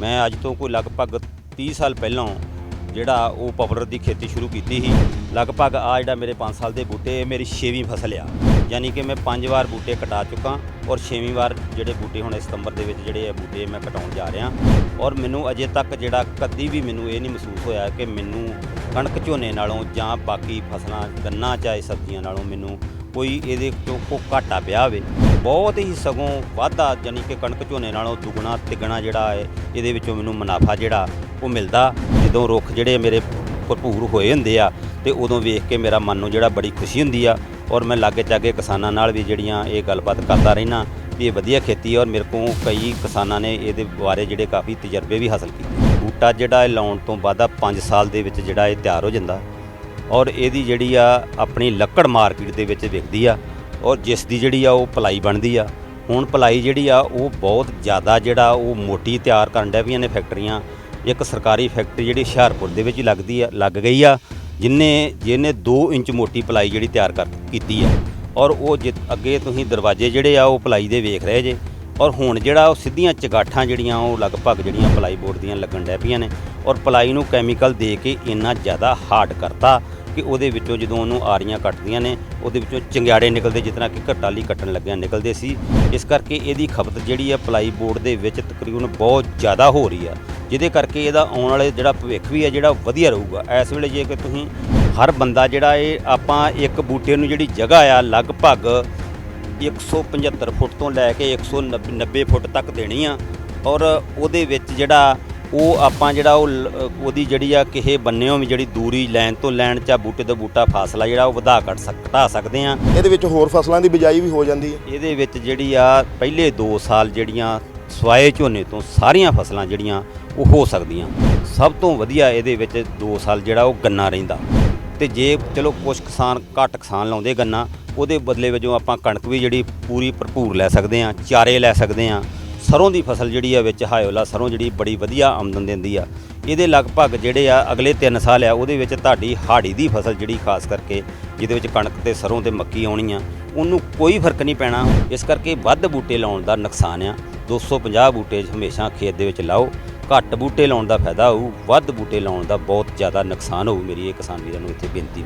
ਮੈਂ ਅੱਜ ਤੋਂ ਕੋਈ ਲਗਭਗ 30 ਸਾਲ ਪਹਿਲਾਂ ਜਿਹੜਾ ਉਹ ਪਪੂਲਰ ਦੀ ਖੇਤੀ ਸ਼ੁਰੂ ਕੀਤੀ ਸੀ, ਲਗਭਗ ਆ ਜਿਹੜਾ ਮੇਰੇ 5 ਸਾਲ ਦੇ ਬੂਟੇ, ਇਹ ਮੇਰੀ 6ਵੀਂ ਫਸਲ ਆ। ਯਾਨੀ ਕਿ ਮੈਂ ਪੰਜ ਵਾਰ ਬੂਟੇ ਕਟਾ ਚੁੱਕਾ ਔਰ 6ਵੀਂ ਵਾਰ ਜਿਹੜੇ ਬੂਟੇ ਹੁਣ ਸਤੰਬਰ ਦੇ ਵਿੱਚ ਜਿਹੜੇ ਆ ਬੂਟੇ ਮੈਂ ਕਟਾਉਣ ਜਾ ਰਿਹਾ। ਔਰ ਮੈਨੂੰ ਅਜੇ ਤੱਕ ਜਿਹੜਾ ਕਦੀ ਵੀ ਮੈਨੂੰ ਇਹ ਨਹੀਂ ਮਹਿਸੂਸ ਹੋਇਆ ਕਿ ਮੈਨੂੰ ਕਣਕ ਝੋਨੇ ਨਾਲੋਂ ਜਾਂ ਬਾਕੀ ਫਸਲਾਂ, ਗੰਨਾ ਚਾਹੇ ਸਬਜ਼ੀਆਂ ਨਾਲੋਂ ਮੈਨੂੰ ਕੋਈ ਇਹਦੇ ਤੋਂ ਕੋ ਘਾਟਾ ਪਿਆ ਹੋਵੇ, ਬਹੁਤ ਹੀ ਸਗੋਂ ਵਾਧਾ ਯਾਨੀ ਕਿ ਕਣਕ ਝੋਨੇ ਨਾਲੋਂ ਦੁੱਗਣਾ ਤਿੱਗਣਾ ਜਿਹੜਾ ਹੈ, ਇਹਦੇ ਵਿੱਚੋਂ ਮੈਨੂੰ ਮੁਨਾਫਾ ਜਿਹੜਾ ਉਹ ਮਿਲਦਾ। ਜਦੋਂ ਰੁੱਖ ਜਿਹੜੇ ਮੇਰੇ ਭਰਪੂਰ ਹੋਏ ਹੁੰਦੇ ਆ, ਤੇ ਉਦੋਂ ਵੇਖ ਕੇ ਮੇਰਾ ਮਨ ਨੂੰ ਜਿਹੜਾ ਬੜੀ ਖੁਸ਼ੀ ਹੁੰਦੀ ਆ, ਔਰ ਮੈਂ ਲਾਗੇ ਚਾਗੇ ਕਿਸਾਨਾਂ ਨਾਲ ਵੀ ਜਿਹੜੀਆਂ ਇਹ ਗੱਲਬਾਤ ਕਰਦਾ ਰਹਿਣਾ ਵੀ ਇਹ ਵਧੀਆ ਖੇਤੀ ਹੈ ਔਰ ਮੇਰੇ ਕੋਲ ਕਈ ਕਿਸਾਨਾਂ ਨੇ ਇਹਦੇ ਬਾਰੇ ਜਿਹੜੇ ਕਾਫੀ ਤਜਰਬੇ ਵੀ ਹਾਸਲ ਕੀਤੇ। ਬੂਟਾ ਜਿਹੜਾ ਇਹ ਲਾਉਣ ਤੋਂ ਬਾਅਦ ਆ 5 ਸਾਲ ਦੇ ਵਿੱਚ ਜਿਹੜਾ ਇਹ ਤਿਆਰ ਹੋ ਜਾਂਦਾ ਔਰ ਇਹਦੀ ਜਿਹੜੀ ਆ ਆਪਣੀ ਲੱਕੜ ਮਾਰਕੀਟ ਦੇ ਵਿੱਚ ਵਿਕਦੀ ਆ ਔਰ ਜਿਸ ਦੀ ਜਿਹੜੀ ਆ ਉਹ ਪਲਾਈ ਬਣਦੀ ਆ। ਹੁਣ ਪਲਾਈ ਜਿਹੜੀ ਆ, ਉਹ ਬਹੁਤ ਜ਼ਿਆਦਾ ਜਿਹੜਾ ਉਹ ਮੋਟੀ ਤਿਆਰ ਕਰਨ ਡੈ ਪਈਆਂ ਨੇ ਫੈਕਟਰੀਆਂ। ਇੱਕ ਸਰਕਾਰੀ ਫੈਕਟਰੀ ਜਿਹੜੀ ਹੁਸ਼ਿਆਰਪੁਰ ਦੇ ਵਿੱਚ ਹੀ ਲੱਗਦੀ ਆ, ਲੱਗ ਗਈ ਆ, ਜਿਨੇ, ਜਿਹਨੇ 2 ਇੰਚ ਮੋਟੀ ਪਲਾਈ ਜਿਹੜੀ ਤਿਆਰ ਕਰ, ਕੀਤੀ ਆ। ਔਰ ਉਹ ਜਿ- ਅੱਗੇ ਤੁਸੀਂ ਦਰਵਾਜ਼ੇ ਜਿਹੜੇ ਆ, ਉਹ ਪਲਾਈ ਦੇ ਵੇਖ ਰਹੇ ਜੇ। ਔਰ ਹੁਣ ਜਿਹੜਾ ਉਹ ਸਿੱਧੀਆਂ ਚਗਾਠਾਂ ਜਿਹੜੀਆਂ ਉਹ ਲਗਭਗ ਜਿਹੜੀਆਂ ਪਲਾਈ ਬੋਰਡ ਦੀਆਂ ਲੱਗਣ ਡੈ ਪਈਆਂ ਨੇ ਔਰ ਪਲਾਈ ਨੂੰ ਕੈਮੀਕਲ ਦੇ ਕੇ ਇੰਨਾ ਜ਼ਿਆਦਾ ਹਾਰਡ ਕਰਤਾ ਕਿ ਉਹਦੇ ਵਿੱਚੋਂ ਜਦੋਂ ਉਹਨੂੰ ਆਰੀਆਂ ਕੱਟਦੀਆਂ ਨੇ, ਉਹਦੇ ਵਿੱਚੋਂ ਚੰਗਿਆੜੇ ਨਿਕਲਦੇ ਜਿਸ ਤਰ੍ਹਾਂ ਕਿ ਘਟਾਲੀ ਕੱਟਣ ਲੱਗਿਆ ਨਿਕਲਦੇ ਸੀ। ਇਸ ਕਰਕੇ ਇਹਦੀ ਖਪਤ ਜਿਹੜੀ ਆ ਪਲਾਈ ਬੋਰਡ ਦੇ ਵਿੱਚ ਤਕਰੀਬਨ ਬਹੁਤ ਜ਼ਿਆਦਾ ਹੋ ਰਹੀ ਆ। ਜਿਹਦੇ ਕਰਕੇ ਇਹਦਾ ਆਉਣ ਵਾਲੇ ਜਿਹੜਾ ਭਵਿੱਖ ਵੀ ਹੈ ਜਿਹੜਾ ਵਧੀਆ ਰਹੂਗਾ। ਇਸ ਵੇਲੇ ਜੇ ਕਿ ਤੁਸੀਂ ਹਰ ਬੰਦਾ ਜਿਹੜਾ ਇਹ ਆਪਾਂ ਇੱਕ ਬੂਟੇ ਨੂੰ ਜਿਹੜੀ ਜਗ੍ਹਾ ਆ, ਲਗਭਗ 175 ਫੁੱਟ ਤੋਂ ਲੈ ਕੇ 190 ਫੁੱਟ ਤੱਕ ਦੇਣੀ ਆ। ਔਰ ਉਹਦੇ ਵਿੱਚ ਜਿਹੜਾ ਉਹ ਆਪਾਂ ਜਿਹੜਾ ਉਹ ਉਹਦੀ ਜਿਹੜੀ ਆ ਕਿਸੇ ਬੰਨਿਓ ਵੀ ਜਿਹੜੀ ਦੂਰੀ ਲੈਣ ਤੋਂ ਲੈਣ ਚਾ ਬੂਟੇ ਤੋਂ ਬੂਟਾ ਫਾਸਲਾ ਜਿਹੜਾ ਉਹ ਵਧਾ ਘਟ ਘਟਾ ਸਕਦੇ ਆ। ਇਹਦੇ ਵਿੱਚ ਹੋਰ ਫਸਲਾਂ ਦੀ ਬਿਜਾਈ ਵੀ ਹੋ ਜਾਂਦੀ ਹੈ। ਇਹਦੇ ਵਿੱਚ ਜਿਹੜੀ ਆ ਪਹਿਲੇ 2 ਸਾਲ ਜਿਹੜੀਆਂ ਸਵਾਏ ਝੋਨੇ ਤੋਂ ਸਾਰੀਆਂ ਫਸਲਾਂ ਜਿਹੜੀਆਂ ਉਹ ਹੋ ਸਕਦੀਆਂ। ਸਭ ਤੋਂ ਵਧੀਆ ਇਹਦੇ ਵਿੱਚ 2 ਸਾਲ ਜਿਹੜਾ ਉਹ ਗੰਨਾ ਰਹਿੰਦਾ। ਤੇ ਜੇ ਚਲੋ ਕੁਝ ਕਿਸਾਨ ਘੱਟ ਕਿਸਾਨ ਲਾਉਂਦੇ ਗੰਨਾ, ਉਹਦੇ ਬਦਲੇ ਵਜੋਂ ਆਪਾਂ ਕਣਕ ਵੀ ਜਿਹੜੀ ਪੂਰੀ ਭਰਪੂਰ ਲੈ ਸਕਦੇ ਆ ਚਾਰੇ ਲੈ ਸਕਦੇ ਆ ਸਰੋਂ ਦੀ ਫਸਲ ਜਿਹੜੀ ਆ ਵਿੱਚ ਹਾਇਓਲਾ ਸਰੋਂ ਜਿਹੜੀ ਬੜੀ ਵਧੀਆ ਆਮਦਨ ਦਿੰਦੀ ਆ। ਇਹਦੇ ਲਗਭਗ ਜਿਹੜੇ ਆ ਅਗਲੇ 3 ਸਾਲ ਆ, ਉਹਦੇ ਵਿੱਚ ਤੁਹਾਡੀ ਹਾੜੀ ਦੀ ਫਸਲ ਜਿਹੜੀ ਖਾਸ ਕਰਕੇ ਜਿਹਦੇ ਵਿੱਚ ਕਣਕ ਤੇ ਸਰੋਂ ਤੇ ਮੱਕੀ ਆਉਣੀ ਆ, ਉਹਨੂੰ ਕੋਈ ਫ਼ਰਕ ਨਹੀਂ ਪੈਣਾ। ਇਸ ਕਰਕੇ ਵੱਧ ਬੂਟੇ ਲਾਉਣ ਦਾ ਨੁਕਸਾਨ ਆ। 250 ਬੂਟੇ ਹਮੇਸ਼ਾ ਖੇਤ ਦੇ ਵਿੱਚ ਲਾਓ। ਘੱਟ ਬੂਟੇ ਲਾਉਣ ਦਾ ਫਾਇਦਾ ਹੋਊ, ਵੱਧ ਬੂਟੇ ਲਾਉਣ ਦਾ ਬਹੁਤ ਜ਼ਿਆਦਾ ਨੁਕਸਾਨ ਹੋਊ ਮੇਰੀ ਇਹ ਕਿਸਾਨ ਵੀਰਾਂ ਨੂੰ ਇੱਥੇ ਬੇਨਤੀ।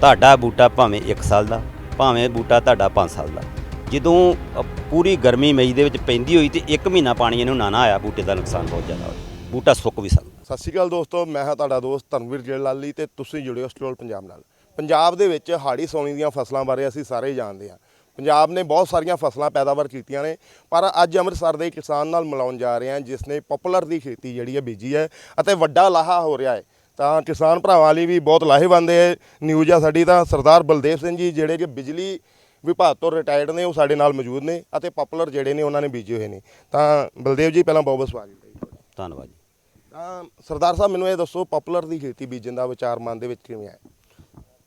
ਤੁਹਾਡਾ ਬੂਟਾ ਭਾਵੇਂ 1 ਸਾਲ ਦਾ, ਭਾਵੇਂ ਬੂਟਾ ਤੁਹਾਡਾ 5 ਸਾਲ ਦਾ। ਜਦੋਂ ਪੂਰੀ ਗਰਮੀ ਮਈ ਦੇ ਵਿੱਚ ਪੈਂਦੀ ਹੋਈ ਤੇ 1 ਮਹੀਨਾ ਪਾਣੀ ਇਹਨੂੰ ਨਾ ਨਾ ਆਇਆ, ਬੂਟੇ ਦਾ ਨੁਕਸਾਨ ਬਹੁਤ ਜ਼ਿਆਦਾ ਹੋਇਆ। ਬੂਟਾ ਸੁੱਕ ਵੀ ਸਕਦਾ। ਸਤਿ ਸ਼੍ਰੀ ਅਕਾਲ ਦੋਸਤੋ, ਮੈਂ ਹਾਂ ਤੁਹਾਡਾ ਦੋਸਤ ਧਰਮਵੀਰ ਜੇਲਾਲੀ ਤੇ ਤੁਸੀਂ ਜੁੜੇ ਹੋ ਸਟੋਲ ਪੰਜਾਬ ਨਾਲ। ਪੰਜਾਬ ਦੇ ਵਿੱਚ ਹਾੜੀ ਸੌਣੀ ਦੀਆਂ ਫਸਲਾਂ ਬਾਰੇ ਅਸੀਂ ਸਾਰੇ ਜਾਣਦੇ ਹਾਂ। ਪੰਜਾਬ ਨੇ ਬਹੁਤ ਸਾਰੀਆਂ ਫਸਲਾਂ ਪੈਦਾਵਾਰ ਕੀਤੀਆਂ ਨੇ, ਪਰ ਅੱਜ ਅੰਮ੍ਰਿਤਸਰ ਦੇ ਕਿਸਾਨ ਨਾਲ ਮਿਲਾਉਣ ਜਾ ਰਹੇ ਹਾਂ, ਜਿਸ ਨੇ ਪਪੂਲਰ ਦੀ ਖੇਤੀ ਜਿਹੜੀ ਹੈ ਬੀਜੀ ਹੈ ਅਤੇ ਵੱਡਾ ਲਾਹਾ ਹੋ ਰਿਹਾ ਹੈ। ਤਾਂ ਕਿਸਾਨ ਭਰਾਵਾਂ ਲਈ ਵੀ ਬਹੁਤ ਲਾਹੇਵੰਦ ਹੈ ਨਿਊਜ਼ ਆ ਸਾਡੀ ਤਾਂ। ਸਰਦਾਰ ਬਲਦੇਵ ਸਿੰਘ ਜੀ ਜਿਹੜੇ ਕਿ ਬਿਜਲੀ ਵਿਭਾਗ ਤੋਂ ਰਿਟਾਇਰਡ ਨੇ ਉਹ ਸਾਡੇ ਨਾਲ ਮੌਜੂਦ ਨੇ ਅਤੇ ਪਪੂਲਰ ਜਿਹੜੇ ਨੇ ਉਹਨਾਂ ਨੇ ਬੀਜੇ ਹੋਏ ਨੇ। ਤਾਂ ਬਲਦੇਵ ਜੀ ਪਹਿਲਾਂ ਬਹੁਤ ਬਹੁਤ ਸਵਾਗਤ ਹੈ। ਧੰਨਵਾਦ ਜੀ। ਤਾਂ ਸਰਦਾਰ ਸਾਹਿਬ ਮੈਨੂੰ ਇਹ ਦੱਸੋ ਪਪੂਲਰ ਦੀ ਖੇਤੀ ਬੀਜਣ ਦਾ ਵਿਚਾਰ ਮਨ ਦੇ ਵਿੱਚ ਕਿਵੇਂ ਆਇਆ?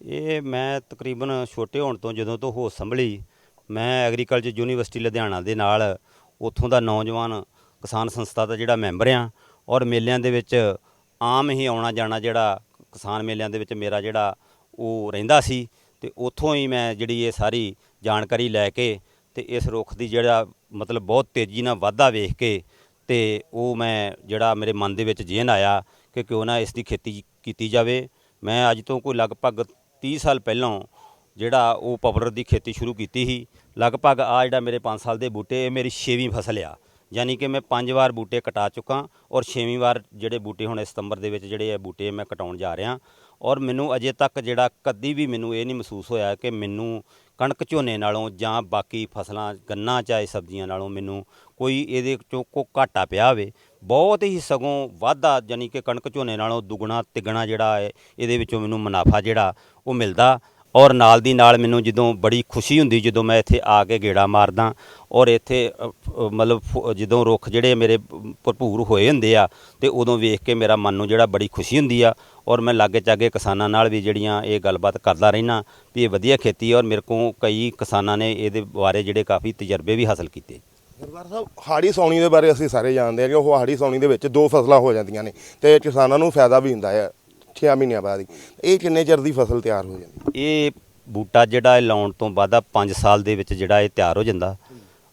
ਇਹ ਮੈਂ ਤਕਰੀਬਨ ਛੋਟੇ ਹੋਣ ਤੋਂ ਜਦੋਂ ਤੋਂ ਹੋਸ਼ ਸੰਭਲੀ ਮੈਂ ਐਗਰੀਕਲਚਰ ਯੂਨੀਵਰਸਿਟੀ ਲੁਧਿਆਣਾ ਦੇ ਨਾਲ ਉੱਥੋਂ ਦਾ ਨੌਜਵਾਨ ਕਿਸਾਨ ਸੰਸਥਾ ਦਾ ਜਿਹੜਾ ਮੈਂਬਰ ਆ ਔਰ ਮੇਲਿਆਂ ਦੇ ਵਿੱਚ ਆਮ ਹੀ ਆਉਣਾ ਜਾਣਾ ਜਿਹੜਾ ਕਿਸਾਨ ਮੇਲਿਆਂ ਦੇ ਵਿੱਚ ਮੇਰਾ ਜਿਹੜਾ ਉਹ ਰਹਿੰਦਾ ਸੀ ਤੇ ਉੱਥੋਂ ਹੀ ਮੈਂ ਜਿਹੜੀ ਇਹ ਸਾਰੀ ਜਾਣਕਾਰੀ ਲੈ ਕੇ ਤੇ ਇਸ ਰੁੱਖ ਦੀ ਜਿਹੜਾ ਮਤਲਬ ਬਹੁਤ ਤੇਜ਼ੀ ਨਾਲ ਵਾਧਾ ਵੇਖ ਕੇ ਤੇ ਉਹ ਮੈਂ ਜਿਹੜਾ ਮੇਰੇ ਮਨ ਦੇ ਵਿੱਚ ਜੇਨ ਆਇਆ ਕਿ ਕਿਉਂ ਨਾ ਇਸ ਦੀ ਖੇਤੀ ਕੀਤੀ ਜਾਵੇ। ਮੈਂ ਅੱਜ ਤੋਂ ਕੋਈ ਲਗਭਗ 30 ਸਾਲ ਪਹਿਲਾਂ ਜਿਹੜਾ ਉਹ ਪਪੂਲਰ ਦੀ ਖੇਤੀ ਸ਼ੁਰੂ ਕੀਤੀ ਸੀ। ਲਗਭਗ ਆ ਜਿਹੜਾ ਮੇਰੇ 5 ਸਾਲ ਦੇ ਬੂਟੇ, ਇਹ ਮੇਰੀ 6ਵੀਂ ਫਸਲ ਆ। ਯਾਨੀ ਕਿ ਮੈਂ ਪੰਜ ਵਾਰ ਬੂਟੇ ਕਟਾ ਚੁੱਕਾ ਔਰ ਛੇਵੀਂ ਵਾਰ ਜਿਹੜੇ ਬੂਟੇ ਹੁਣ ਸਤੰਬਰ ਦੇ ਵਿੱਚ ਜਿਹੜੇ ਇਹ ਬੂਟੇ ਮੈਂ ਕਟਾਉਣ ਜਾ ਰਿਹਾ ਔਰ ਮੈਨੂੰ ਅਜੇ ਤੱਕ ਜਿਹੜਾ ਕਦੀ ਵੀ ਮੈਨੂੰ ਇਹ ਨਹੀਂ ਮਹਿਸੂਸ ਹੋਇਆ ਕਿ ਮੈਨੂੰ ਕਣਕ ਝੋਨੇ ਨਾਲੋਂ ਜਾਂ ਬਾਕੀ ਫਸਲਾਂ ਗੰਨਾ ਚਾਹੇ ਸਬਜ਼ੀਆਂ ਨਾਲੋਂ ਮੈਨੂੰ ਕੋਈ ਇਹਦੇ ਚੋਂ ਕੋ ਘਾਟਾ ਪਿਆ ਹੋਵੇ, ਬਹੁਤ ਹੀ ਸਗੋਂ ਵਾਧਾ ਯਾਨੀ ਕਿ ਕਣਕ ਝੋਨੇ ਨਾਲੋਂ ਦੁੱਗਣਾ ਤਿੱਗਣਾ ਜਿਹੜਾ ਹੈ, ਇਹਦੇ ਵਿੱਚੋਂ ਮੈਨੂੰ ਮੁਨਾਫਾ ਜਿਹੜਾ ਉਹ ਮਿਲਦਾ ਔਰ ਨਾਲ ਦੀ ਨਾਲ ਮੈਨੂੰ ਜਦੋਂ ਬੜੀ ਖੁਸ਼ੀ ਹੁੰਦੀ ਜਦੋਂ ਮੈਂ ਇੱਥੇ ਆ ਕੇ ਗੇੜਾ ਮਾਰਦਾ ਔਰ ਇੱਥੇ ਅ, ਅ, ਮਤਲਬ ਫੁ- ਜਦੋਂ ਰੁੱਖ ਜਿਹੜੇ ਮੇਰੇ ਭਰਪੂਰ ਹੋਏ ਹੁੰਦੇ ਆ ਤੇ ਉਦੋਂ ਵੇਖ ਕੇ ਮੇਰਾ ਮਨ ਨੂੰ ਜਿਹੜਾ ਬੜੀ ਖੁਸ਼ੀ ਹੁੰਦੀ ਆ ਔਰ ਮੈਂ ਲਾਗੇ ਚਾਗੇ ਕਿਸਾਨਾਂ ਨਾਲ ਵੀ ਜਿਹੜੀਆਂ ਇਹ ਗੱਲਬਾਤ ਕਰਦਾ ਰਹਿਣਾ ਵੀ ਇਹ ਵਧੀਆ ਖੇਤੀ ਆ ਔਰ ਮੇਰੇ ਕੋਲ ਕਈ ਕਿਸਾਨਾਂ ਨੇ ਇਹਦੇ ਬਾਰੇ ਜਿਹੜੇ ਕਾਫੀ ਤਜਰਬੇ ਵੀ ਹਾਸਲ ਕੀਤੇ। ਸਰਦਾਰ ਸਾਹਿਬ ਹਾੜੀ ਸੌਣੀ ਦੇ ਬਾਰੇ ਅਸੀਂ ਸਾਰੇ ਜਾਣਦੇ ਹਾਂ ਕਿ ਉਹ ਹਾੜੀ ਸੌਣੀ ਦੇ ਵਿੱਚ ਦੋ ਫਸਲਾਂ ਹੋ ਜਾਂਦੀਆਂ ਨੇ ਤੇ ਕਿਸਾਨਾਂ ਨੂੰ ਫਾਇਦਾ ਵੀ ਹੁੰਦਾ ਹੈ। 6 ਮਹੀਨਿਆਂ ਬਾਅਦ ਹੀ। ਇਹ ਕਿੰਨੇ ਚਿਰ ਦੀ ਫਸਲ ਤਿਆਰ ਹੋ ਜਾਂਦੀ? ਇਹ ਬੂਟਾ ਜਿਹੜਾ ਇਹ ਲਾਉਣ ਤੋਂ ਬਾਅਦ ਆ 5 ਸਾਲ ਦੇ ਵਿੱਚ ਜਿਹੜਾ ਇਹ ਤਿਆਰ ਹੋ ਜਾਂਦਾ।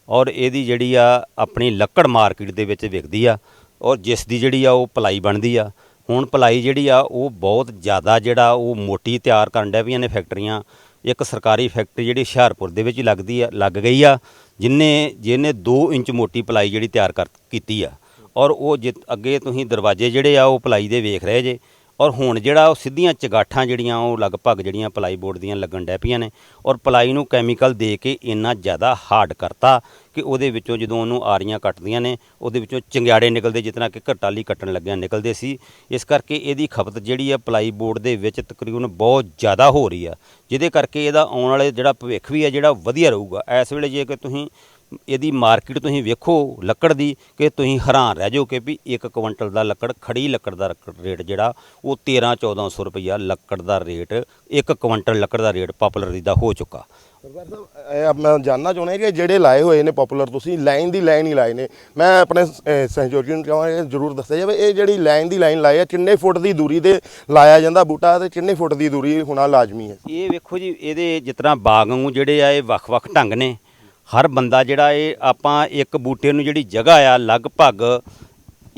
ਔਰ ਇਹਦੀ ਜਿਹੜੀ ਆ ਆਪਣੀ ਲੱਕੜ ਮਾਰਕੀਟ ਦੇ ਵਿੱਚ ਵਿਕਦੀ ਆ। ਔਰ ਜਿਸ ਦੀ ਜਿਹੜੀ ਆ ਉਹ ਪਲਾਈ ਬਣਦੀ ਆ। ਹੁਣ ਪਲਾਈ ਜਿਹੜੀ ਆ ਉਹ ਬਹੁਤ ਜ਼ਿਆਦਾ ਜਿਹੜਾ ਉਹ ਮੋਟੀ ਤਿਆਰ ਕਰਨ ਡਿਆ ਪਈਆਂ ਨੇ ਫੈਕਟਰੀਆਂ। ਇੱਕ ਸਰਕਾਰੀ ਫੈਕਟਰੀ ਜਿਹੜੀ ਹੁਸ਼ਿਆਰਪੁਰ ਦੇ ਵਿੱਚ ਲੱਗਦੀ ਆ, ਲੱਗ ਗਈ ਆ, ਜਿਨੇ ਜਿਹਨੇ 2 ਇੰਚ ਮੋਟੀ ਪਲਾਈ ਜਿਹੜੀ ਤਿਆਰ ਕਰ, ਕੀਤੀ ਆ। ਔਰ ਉਹ ਜਿ ਅੱਗੇ ਤੁਸੀਂ ਦਰਵਾਜ਼ੇ ਜਿਹੜੇ ਆ ਉਹ ਪਲਾਈ ਦੇ ਵੇਖ ਰਹੇ ਜੇ। ਔਰ ਹੁਣ ਜਿਹੜਾ ਉਹ ਸਿੱਧੀਆਂ ਚਗਾਠਾਂ ਜਿਹੜੀਆਂ ਉਹ ਲਗਭਗ ਜਿਹੜੀਆਂ ਪਲਾਈ ਬੋਰਡ ਦੀਆਂ ਲੱਗਣ ਡੈ ਪਈਆਂ ਨੇ ਔਰ ਪਲਾਈ ਨੂੰ ਕੈਮੀਕਲ ਦੇ ਕੇ ਇੰਨਾ ਜ਼ਿਆਦਾ ਹਾਰਡ ਕਰਤਾ ਕਿ ਉਹਦੇ ਵਿੱਚੋਂ ਜਦੋਂ ਉਹਨੂੰ ਆਰੀਆਂ ਕੱਟਦੀਆਂ ਨੇ, ਉਹਦੇ ਵਿੱਚੋਂ ਚੰਗਿਆੜੇ ਨਿਕਲਦੇ ਜਿਤਨਾ ਕਿ ਘਟਾਲੀ ਕੱਟਣ ਲੱਗਿਆ ਨਿਕਲਦੇ ਸੀ। ਇਸ ਕਰਕੇ ਇਹਦੀ ਖਪਤ ਜਿਹੜੀ ਆ ਪਲਾਈ ਬੋਰਡ ਦੇ ਵਿੱਚ ਤਕਰੀਬਨ ਬਹੁਤ ਜ਼ਿਆਦਾ ਹੋ ਰਹੀ ਆ, ਜਿਹਦੇ ਕਰਕੇ ਇਹਦਾ ਆਉਣ ਵਾਲੇ ਜਿਹੜਾ ਭਵਿੱਖ ਵੀ ਆ ਜਿਹੜਾ ਵਧੀਆ ਰਹੂਗਾ। ਇਸ ਵੇਲੇ ਜੇ ਕਿ ਤੁਸੀਂ ਇਹਦੀ ਮਾਰਕੀਟ ਤੁਸੀਂ ਵੇਖੋ ਲੱਕੜ ਦੀ ਕਿ ਤੁਸੀਂ ਹੈਰਾਨ ਰਹਿ ਜਾਓ ਕਿ ਵੀ ਇੱਕ ਕੁਇੰਟਲ ਦਾ ਲੱਕੜ ਖੜੀ ਲੱਕੜ ਦਾ ਰੇਟ ਜਿਹੜਾ ਉਹ 13 1400 ਰੁਪਈਆ ਲੱਕੜ ਦਾ ਰੇਟ ਇੱਕ ਕੁਇੰਟਲ ਲੱਕੜ ਦਾ ਰੇਟ ਪਾਪੂਲਰ ਦੀ ਦਾ ਹੋ ਚੁੱਕਾ। ਸਰਦਾਰ ਸਾਹਿਬ ਇਹ ਮੈਂ ਜਾਨਣਾ ਚਾਹੁੰਦਾ ਕਿ ਜਿਹੜੇ ਲਾਏ ਹੋਏ ਨੇ ਪਪੂਲਰ ਤੁਸੀਂ ਲਾਈਨ ਦੀ ਲਾਈਨ ਹੀ ਲਾਏ ਨੇ। ਮੈਂ ਆਪਣੇ ਸਹਿਯੋਗੀ ਨੂੰ ਕਹਾਂਗਾ ਜਰੂਰ ਦੱਸਿਆ ਜਾਵੇ ਇਹ ਜਿਹੜੀ ਲਾਈਨ ਦੀ ਲਾਈਨ ਲਾਈ ਹੈ ਕਿੰਨੇ ਫੁੱਟ ਦੀ ਦੂਰੀ ਤੇ ਲਾਇਆ ਜਾਂਦਾ ਬੂਟਾ ਤੇ ਕਿੰਨੇ ਫੁੱਟ ਦੀ ਦੂਰੀ ਹੋਣਾ ਲਾਜ਼ਮੀ ਹੈ? ਇਹ ਵੇਖੋ ਜੀ ਇਹਦੇ ਤਰ੍ਹਾਂ ਬਾਗ ਵਾਂਗੂ ਜਿਹੜੇ ਆ ਇਹ ਵੱਖ-ਵੱਖ ਢੰਗ ਨੇ। ਹਰ ਬੰਦਾ ਜਿਹੜਾ ਇਹ ਆਪਾਂ ਇੱਕ ਬੂਟੇ ਨੂੰ ਜਿਹੜੀ ਜਗ੍ਹਾ ਆ ਲਗਭਗ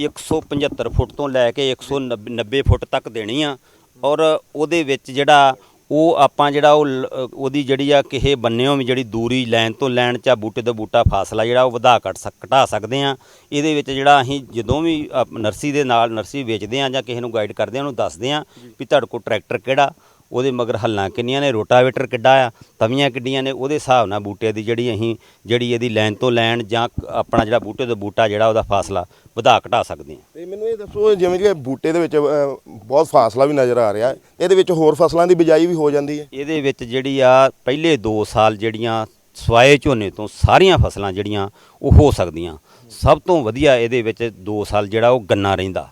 175 ਫੁੱਟ ਤੋਂ ਲੈ ਕੇ 190 ਫੁੱਟ ਤੱਕ ਦੇਣੀ ਆ ਔਰ ਉਹਦੇ ਵਿੱਚ ਜਿਹੜਾ ਉਹ ਆਪਾਂ ਜਿਹੜਾ ਉਹ ਲ- ਉਹਦੀ ਜਿਹੜੀ ਆ ਕਿਸੇ ਬੰਨਿਓ ਵੀ ਜਿਹੜੀ ਦੂਰੀ ਲੈਣ ਤੋਂ ਲੈਣ ਚਾ ਬੂਟੇ ਤੋਂ ਬੂਟਾ ਫਾਸਲਾ ਜਿਹੜਾ ਉਹ ਵਧਾ ਘਟ ਸਕ ਘਟਾ ਸਕਦੇ ਆ। ਇਹਦੇ ਵਿੱਚ ਜਿਹੜਾ ਅਸੀਂ ਜਦੋਂ ਵੀ ਅ, ਨਰਸਰੀ ਦੇ ਨਾਲ ਨਰਸਰੀ ਵੇਚਦੇ ਆ ਜਾਂ ਕਿਸੇ ਨੂੰ ਗਾਈਡ ਕਰਦੇ ਆ ਉਹਨੂੰ ਦੱਸਦੇ ਆ ਵੀ ਤੁਹਾਡੇ ਕੋਲ ਟਰੈਕਟਰ ਕਿਹੜਾ ਉਹਦੇ ਮਗਰ ਹੱਲਾਂ ਕਿੰਨੀਆਂ ਨੇ ਰੋਟਾਵੇਟਰ ਕਿੱਡਾ ਆ ਤਵੀਆਂ ਕਿੱਡੀਆਂ ਨੇ ਉਹਦੇ ਹਿਸਾਬ ਨਾਲ ਬੂਟੇ ਦੀ ਜਿਹੜੀ ਅਸੀਂ ਜਿਹੜੀ ਇਹਦੀ ਲਾਈਨ ਤੋਂ ਲਾਈਨ ਜਾਂ ਆਪਣਾ ਜਿਹੜਾ ਬੂਟੇ ਤੋਂ ਬੂਟਾ ਜਿਹੜਾ ਉਹਦਾ ਫਾਸਲਾ ਵਧਾ ਘਟਾ ਸਕਦੇ ਹਾਂ। ਤੇ ਮੈਨੂੰ ਇਹ ਦੱਸੋ ਜਿਵੇਂ ਕਿ ਬੂਟੇ ਦੇ ਵਿੱਚ ਬਹੁਤ ਫਾਸਲਾ ਵੀ ਨਜ਼ਰ ਆ ਰਿਹਾ ਇਹਦੇ ਵਿੱਚ ਹੋਰ ਫਸਲਾਂ ਦੀ ਬਿਜਾਈ ਵੀ ਹੋ ਜਾਂਦੀ ਹੈ? ਇਹਦੇ ਵਿੱਚ ਜਿਹੜੀ ਆ ਪਹਿਲੇ 2 ਸਾਲ ਜਿਹੜੀਆਂ ਸਵਾਏ ਝੋਨੇ ਤੋਂ ਸਾਰੀਆਂ ਫਸਲਾਂ ਜਿਹੜੀਆਂ ਉਹ ਹੋ ਸਕਦੀਆਂ। ਸਭ ਤੋਂ ਵਧੀਆ ਇਹਦੇ ਵਿੱਚ 2 ਸਾਲ ਜਿਹੜਾ ਉਹ ਗੰਨਾ ਰਹਿੰਦਾ।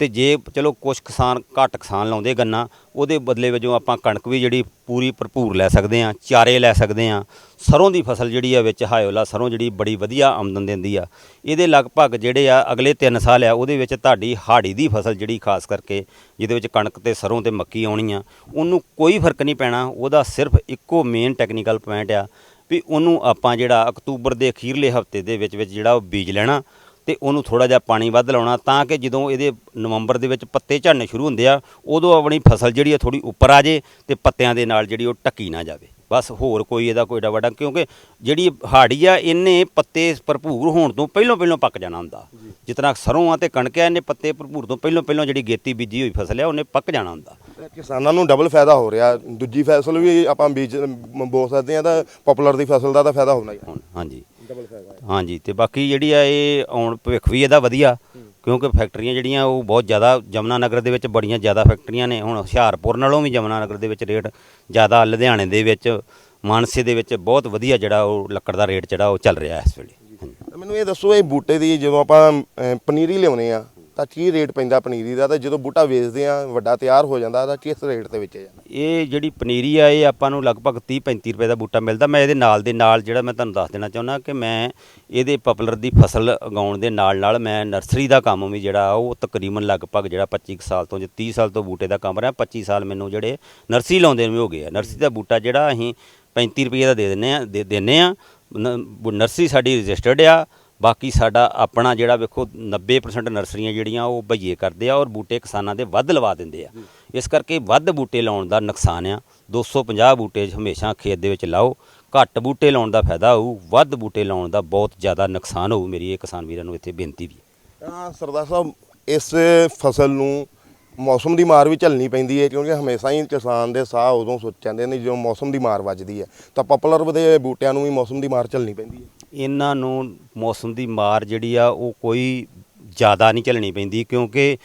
ਤੇ ਜੇ ਚਲੋ ਕੁਝ ਕਿਸਾਨ ਘੱਟ ਕਿਸਾਨ ਲਾਉਂਦੇ ਗੰਨਾ, ਉਹਦੇ ਬਦਲੇ ਵਜੋਂ ਆਪਾਂ ਕਣਕ ਵੀ ਜਿਹੜੀ ਪੂਰੀ ਭਰਪੂਰ ਲੈ ਸਕਦੇ ਆ ਚਾਰੇ ਲੈ ਸਕਦੇ ਆ ਸਰੋਂ ਦੀ ਫਸਲ ਜਿਹੜੀ ਆ ਵਿੱਚ ਹਾਇਓਲਾ ਸਰੋਂ ਜਿਹੜੀ ਬੜੀ ਵਧੀਆ ਆਮਦਨ ਦਿੰਦੀ ਆ। ਇਹਦੇ ਲਗਭਗ ਜਿਹੜੇ ਆ ਅਗਲੇ 3 ਸਾਲ ਆ, ਉਹਦੇ ਵਿੱਚ ਤੁਹਾਡੀ ਹਾੜੀ ਦੀ ਫਸਲ ਜਿਹੜੀ ਖਾਸ ਕਰਕੇ ਜਿਹਦੇ ਵਿੱਚ ਕਣਕ ਤੇ ਸਰੋਂ ਤੇ ਮੱਕੀ ਆਉਣੀ ਆ, ਉਹਨੂੰ ਕੋਈ ਫ਼ਰਕ ਨਹੀਂ ਪੈਣਾ। ਉਹਦਾ ਸਿਰਫ ਇੱਕੋ ਮੇਨ ਟੈਕਨੀਕਲ ਪੁਆਇੰਟ ਆ ਵੀ ਉਹਨੂੰ ਆਪਾਂ ਜਿਹੜਾ ਅਕਤੂਬਰ ਦੇ ਅਖੀਰਲੇ ਹਫ਼ਤੇ ਦੇ ਵਿੱਚ ਵਿੱਚ ਜਿਹੜਾ ਉਹ ਬੀਜ ਲੈਣਾ ਤੇ ਉਹਨੂੰ ਥੋੜਾ ਜਿਹਾ ਪਾਣੀ ਵੱਧ ਲਾਉਣਾ ਤਾਂ ਕਿ ਜਦੋਂ ਇਹਦੇ ਨਵੰਬਰ ਦੇ ਵਿੱਚ ਪੱਤੇ ਝੜਨੇ ਸ਼ੁਰੂ ਹੁੰਦੇ ਆ ਉਦੋਂ ਆਪਣੀ ਫਸਲ ਜਿਹੜੀ ਆ ਥੋੜੀ ਉੱਪਰ ਆ ਜੇ ਤੇ ਪੱਤਿਆਂ ਦੇ ਨਾਲ ਜਿਹੜੀ ਉਹ ਟੱਕੀ ਨਾ ਜਾਵੇ। ਬਸ ਹੋਰ ਕੋਈ ਇਹਦਾ ਕੋਈ ਏਡਾ ਵੱਡਾ ਕਿਉਂਕਿ ਜਿਹੜੀ ਹਾੜੀ ਆ ਇਹਨੇ ਪੱਤੇ ਭਰਪੂਰ ਹੋਣ ਤੋਂ ਪਹਿਲਾਂ ਪਹਿਲਾਂ ਪੱਕ ਜਾਣਾ ਹੁੰਦਾ। ਜਿਤਨਾ ਸਰੋਂ ਆ ਤੇ ਕਣਕ ਆ ਇਹਨੇ ਪੱਤੇ ਭਰਪੂਰ ਤੋਂ ਪਹਿਲਾਂ ਪਹਿਲਾਂ ਜਿਹੜੀ ਗੇਤੀ ਬੀਜੀ ਹੋਈ ਫਸਲ ਆ ਉਹਨੇ ਪੱਕ ਜਾਣਾ ਹੁੰਦਾ। ਕਿਸਾਨਾਂ ਨੂੰ ਡਬਲ ਫਾਇਦਾ ਹੋ ਰਿਹਾ। ਦੂਜੀ ਫਸਲ ਵੀ ਆਪਾਂ ਬੀਜ ਬੋ ਸਕਦੇ ਆ ਤਾਂ ਪਪੂਲਰ ਦੀ ਫਸਲ ਦਾ ਤਾਂ ਫਾਇਦਾ ਹੋਣਾ ਹੀ ਹਾਂਜੀ। ਡਬਲ ਫਾਇਦਾ ਹਾਂਜੀ ਤੇ ਬਾਕੀ ਜਿਹੜੀ ਆ ਇਹ ਆਉਣ ਭਵਿੱਖ ਵੀ ਇਹਦਾ ਵਧੀਆ ਕਿਉਂਕਿ ਫੈਕਟਰੀਆਂ ਜਿਹੜੀਆਂ ਉਹ ਬਹੁਤ ਜ਼ਿਆਦਾ ਜਮਨਾ ਨਗਰ ਦੇ ਵਿੱਚ ਬੜੀਆਂ ਜ਼ਿਆਦਾ ਫੈਕਟਰੀਆਂ ਨੇ। ਹੁਣ ਹੁਸ਼ਿਆਰਪੁਰ ਨਾਲੋਂ ਵੀ ਜਮਨਾ ਨਗਰ ਦੇ ਵਿੱਚ ਰੇਟ ਜ਼ਿਆਦਾ ਲੁਧਿਆਣੇ ਦੇ ਵਿੱਚ ਮਾਨਸੇ ਦੇ ਵਿੱਚ ਬਹੁਤ ਵਧੀਆ ਜਿਹੜਾ ਉਹ ਲੱਕੜ ਦਾ ਰੇਟ ਜਿਹੜਾ ਉਹ ਚੱਲ ਰਿਹਾ ਇਸ ਵੇਲੇ। ਮੈਨੂੰ ਇਹ ਦੱਸੋ ਇਹ ਬੂਟੇ ਦੀ ਜਦੋਂ ਆਪਾਂ ਅਹ, ਪਨੀਰੀ ਲਿਆਉਨੇ ਆ ਤਾਂ ਕੀ ਰੇਟ ਪੈਂਦਾ ਪਨੀਰੀ ਦਾ? ਤਾਂ ਜਦੋਂ ਬੂਟਾ ਵੇਚਦੇ ਆ, ਵੱਡਾ ਤਿਆਰ ਹੋ ਜਾਂਦਾ, ਤਾਂ ਕਿਸ ਰੇਟ ਤੇ ਵੇਚਿਆ ਜਾਂਦਾ? ਇਹ ਜਿਹੜੀ ਪਨੀਰੀ ਆ, ਇਹ ਆਪਾਂ ਨੂੰ ਲਗਭਗ 30 35 ਰੁਪਏ ਦਾ ਬੂਟਾ ਮਿਲਦਾ। ਮੈਂ ਇਹਦੇ ਨਾਲ ਦੇ ਨਾਲ ਜਿਹੜਾ ਮੈਂ ਤੁਹਾਨੂੰ ਦੱਸ ਦੇਣਾ ਚਾਹੁੰਦਾ ਕਿ ਮੈਂ ਇਹਦੇ ਪਪੂਲਰ ਦੀ ਫਸਲ ਉਗਾਉਣ ਦੇ ਨਾਲ ਨਾਲ ਮੈਂ ਨਰਸਰੀ ਦਾ ਕੰਮ ਵੀ ਜਿਹੜਾ, ਉਹ ਤਕਰੀਬਨ ਲਗਭਗ ਜਿਹੜਾ 25 ਕੁ ਸਾਲ ਤੋਂ ਜੇ 30 ਸਾਲ ਤੋਂ ਬੂਟੇ ਦਾ ਕੰਮ ਰਿਹਾ। 25 ਸਾਲ ਮੈਨੂੰ ਜਿਹੜੇ ਨਰਸਰੀ ਲਾਉਂਦੇ ਨੂੰ ਵੀ ਹੋ ਗਏ ਆ। ਨਰਸਰੀ ਦਾ ਬੂਟਾ ਜਿਹੜਾ ਅਸੀਂ 35 ਰੁਪਏ ਦਾ ਦੇ ਦਿੰਨੇ ਆ, ਦੇ ਦਿੰਨੇ ਆ। ਨ- ਨਰਸਰੀ ਸਾਡੀ ਰਜਿਸਟਰਡ ਆ। ਬਾਕੀ ਸਾਡਾ ਆਪਣਾ ਜਿਹੜਾ ਵੇਖੋ 90% ਨਰਸਰੀਆਂ ਜਿਹੜੀਆਂ ਉਹ ਬਈਏ ਕਰਦੇ ਆ ਔਰ ਬੂਟੇ ਕਿਸਾਨਾਂ ਦੇ ਵੱਧ ਲਵਾ ਦਿੰਦੇ ਆ। ਇਸ ਕਰਕੇ ਵੱਧ ਬੂਟੇ ਲਾਉਣ ਦਾ ਨੁਕਸਾਨ ਆ। 250 ਬੂਟੇ ਹਮੇਸ਼ਾ ਖੇਤ ਦੇ ਵਿੱਚ ਲਾਓ, ਘੱਟ ਬੂਟੇ ਲਾਉਣ ਦਾ ਫਾਇਦਾ ਹੋਊ, ਵੱਧ ਬੂਟੇ ਲਾਉਣ ਦਾ ਬਹੁਤ ਜ਼ਿਆਦਾ ਨੁਕਸਾਨ ਹੋਊ, ਮੇਰੀ ਇਹ ਕਿਸਾਨ ਵੀਰਾਂ ਨੂੰ ਇੱਥੇ ਬੇਨਤੀ ਵੀ। ਹੈ ਤਾਂ ਸਰਦਾਰ ਸਾਹਿਬ, ਇਸ ਫਸਲ ਨੂੰ ਮੌਸਮ ਦੀ ਮਾਰ ਵੀ ਝੱਲਣੀ ਪੈਂਦੀ ਹੈ, ਕਿਉਂਕਿ ਹਮੇਸ਼ਾ ਹੀ ਕਿਸਾਨ ਦੇ ਸਾਹ ਉਦੋਂ ਸੋਚਾਂਦੇ ਨੇ ਜਦੋਂ ਮੌਸਮ ਦੀ ਮਾਰ ਵੱਜਦੀ ਹੈ। ਤਾਂ ਪਪੂਲਰ ਦੇ ਬੂਟਿਆਂ ਨੂੰ ਵੀ ਮੌਸਮ ਦੀ ਮਾਰ ਝੱਲਣੀ ਪੈਂਦੀ ਹੈ। ਇਹਨਾਂ ਨੂੰ ਮੌਸਮ ਦੀ ਮਾਰ ਜਿਹੜੀ ਆ ਉਹ ਕੋਈ ਜ਼ਿਆਦਾ ਨਹੀਂ ਝੱਲਣੀ ਪੈਂਦੀ ਕਿਉਂਕਿ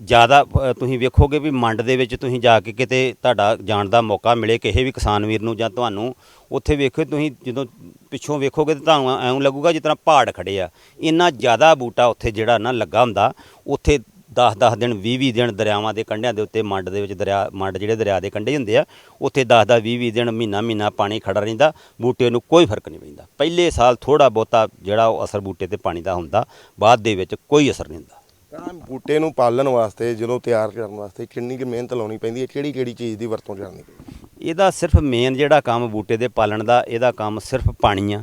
ਜ਼ਿਆਦਾ ਤੁਸੀਂ ਵੇਖੋਗੇ ਵੀ ਮੰਡ ਦੇ ਵਿੱਚ ਤੁਸੀਂ ਜਾ ਕੇ ਕਿਤੇ ਤੁਹਾਡਾ ਜਾਣ ਦਾ ਮੌਕਾ ਮਿਲੇ, ਕਿਸੇ ਵੀ ਕਿਸਾਨ ਵੀਰ ਨੂੰ ਜਾਂ ਤੁਹਾਨੂੰ, ਉੱਥੇ ਵੇਖੋ ਤੁਸੀਂ ਜਦੋਂ ਪਿੱਛੋਂ ਵੇਖੋਗੇ ਤਾਂ ਤੁਹਾਨੂੰ ਐਂ ਲੱਗੂਗਾ ਜਿਸ ਤਰ੍ਹਾਂ ਪਹਾੜ ਖੜੇ ਆ। ਇੰਨਾ ਜ਼ਿਆਦਾ ਬੂਟਾ ਉੱਥੇ ਜਿਹੜਾ ਨਾ ਲੱਗਾ ਹੁੰਦਾ, ਉੱਥੇ 10-10 ਦਿਨ 20-20 ਦਿਨ ਦਰਿਆਵਾਂ ਦੇ ਕੰਢਿਆਂ ਦੇ ਉੱਤੇ ਮੰਡ ਦੇ ਵਿੱਚ ਦਰਿਆ ਮੰਡ ਜਿਹੜੇ ਦਰਿਆ ਦੇ ਕੰਢੇ ਹੁੰਦੇ ਆ ਉੱਥੇ 10-10 20-20 ਦਿਨ ਮਹੀਨਾ-ਮਹੀਨਾ ਪਾਣੀ ਖੜਾ ਰਹਿੰਦਾ ਬੂਟੇ ਨੂੰ ਕੋਈ ਫ਼ਰਕ ਨਹੀਂ ਪੈਂਦਾ। ਪਹਿਲੇ ਸਾਲ ਥੋੜਾ ਬਹੁਤਾ ਜਿਹੜਾ ਉਹ ਅਸਰ ਬੂਟੇ ਤੇ ਪਾਣੀ ਦਾ ਹੁੰਦਾ ਬਾਅਦ ਦੇ ਵਿੱਚ ਕੋਈ ਅਸਰ ਨਹੀਂ ਹੁੰਦਾ। ਤਾਂ ਬੂਟੇ ਨੂੰ ਪਾਲਣ ਵਾਸਤੇ ਜਦੋਂ ਤਿਆਰ ਕਰਨ ਵਾਸਤੇ ਕਿੰਨੀ ਕੁ ਮਿਹਨਤ ਲਾਉਣੀ ਪੈਂਦੀ ਹੈ? ਕਿਹੜੀ ਕਿਹੜੀ ਚੀਜ਼ ਦੀ ਵਰਤੋਂ ਕਰਨੀ ਪੈਂਦੀ ਇਹਦਾ ਸਿਰਫ ਮੇਨ ਜਿਹੜਾ ਕੰਮ ਬੂਟੇ ਦੇ ਪਾਲਣ ਦਾ ਇਹਦਾ ਕੰਮ ਸਿਰਫ ਪਾਣੀ ਆ।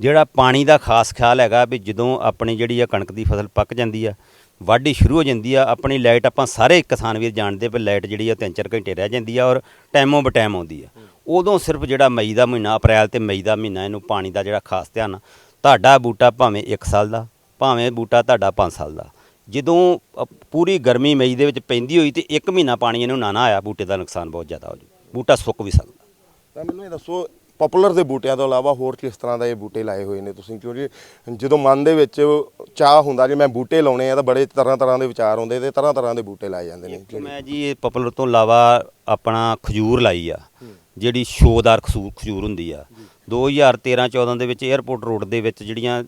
ਜਿਹੜਾ ਪਾਣੀ ਦਾ ਖਾਸ ਖਿਆਲ ਹੈਗਾ ਵੀ ਜਦੋਂ ਆਪਣੀ ਜਿਹੜੀ ਆ ਕਣਕ ਦੀ ਫਸਲ ਪੱਕ ਜਾਂਦੀ ਆ ਵਾਢੀ ਸ਼ੁਰੂ ਹੋ ਜਾਂਦੀ ਆ, ਆਪਣੀ ਲਾਈਟ ਆਪਾਂ ਸਾਰੇ ਕਿਸਾਨ ਵੀਰ ਜਾਣਦੇ ਵੀ ਲਾਈਟ ਜਿਹੜੀ ਆ 3-4 ਘੰਟੇ ਰਹਿ ਜਾਂਦੀ ਆ ਔਰ ਟਾਈਮੋਂ ਬਟਾਈਮ ਆਉਂਦੀ ਆ ਉਦੋਂ ਸਿਰਫ ਜਿਹੜਾ ਮਈ ਦਾ ਮਹੀਨਾ, ਅਪ੍ਰੈਲ ਤੇ ਮਈ ਦਾ ਮਹੀਨਾ, ਇਹਨੂੰ ਪਾਣੀ ਦਾ ਜਿਹੜਾ ਖਾਸ ਧਿਆਨ ਆ। ਤੁਹਾਡਾ ਬੂਟਾ ਭਾਵੇਂ 1 ਸਾਲ ਦਾ, ਭਾਵੇਂ ਬੂਟਾ ਤੁਹਾਡਾ 5 ਸਾਲ ਦਾ ਜਦੋਂ ਪੂਰੀ ਗਰਮੀ ਮਈ ਦੇ ਵਿੱਚ ਪੈਂਦੀ ਹੋਈ ਤੇ 1 ਮਹੀਨਾ ਪਾਣੀ ਇਹਨੂੰ ਨਾ ਨਾ ਆਇਆ, ਬੂਟੇ ਦਾ ਨੁਕਸਾਨ ਬਹੁਤ ਜ਼ਿਆਦਾ ਹੋ ਜੂ ਬੂਟਾ ਸੁੱਕ ਵੀ ਸਕਦਾ ਤਾਂ ਮੈਨੂੰ ਇਹ ਦੱਸੋ ਪਪੂਲਰ ਦੇ ਬੂਟਿਆਂ ਤੋਂ ਇਲਾਵਾ ਹੋਰ ਕਿਸ ਤਰ੍ਹਾਂ ਦੇ ਬੂਟੇ ਲਾਏ ਹੋਏ ਨੇ ਤੁਸੀਂ? ਕਿਉਂਕਿ ਜਦੋਂ ਮਨ ਦੇ ਵਿੱਚ ਚਾਹ ਹੁੰਦਾ ਜੇ ਮੈਂ ਬੂਟੇ ਲਾਉਣੇ ਆ ਤਾਂ ਬੜੇ ਤਰ੍ਹਾਂ ਤਰ੍ਹਾਂ ਦੇ ਵਿਚਾਰ ਆਉਂਦੇ ਤੇ ਤਰ੍ਹਾਂ ਤਰ੍ਹਾਂ ਦੇ ਬੂਟੇ ਲਾਏ ਜਾਂਦੇ ਨੇ। ਮੈਂ ਜੀ ਇਹ ਪਪੂਲਰ ਤੋਂ ਇਲਾਵਾ ਆਪਣਾ ਖਜੂਰ ਲਾਈ ਆ ਜਿਹੜੀ ਸ਼ੋਦਾਰ ਖਜੂਰ ਹੁੰਦੀ ਆ। 2013 14 ਦੇ ਵਿੱਚ 에ਅਰਪੋਰਟ ਰੋਡ ਦੇ ਵਿੱਚ ਜਿਹੜੀਆਂ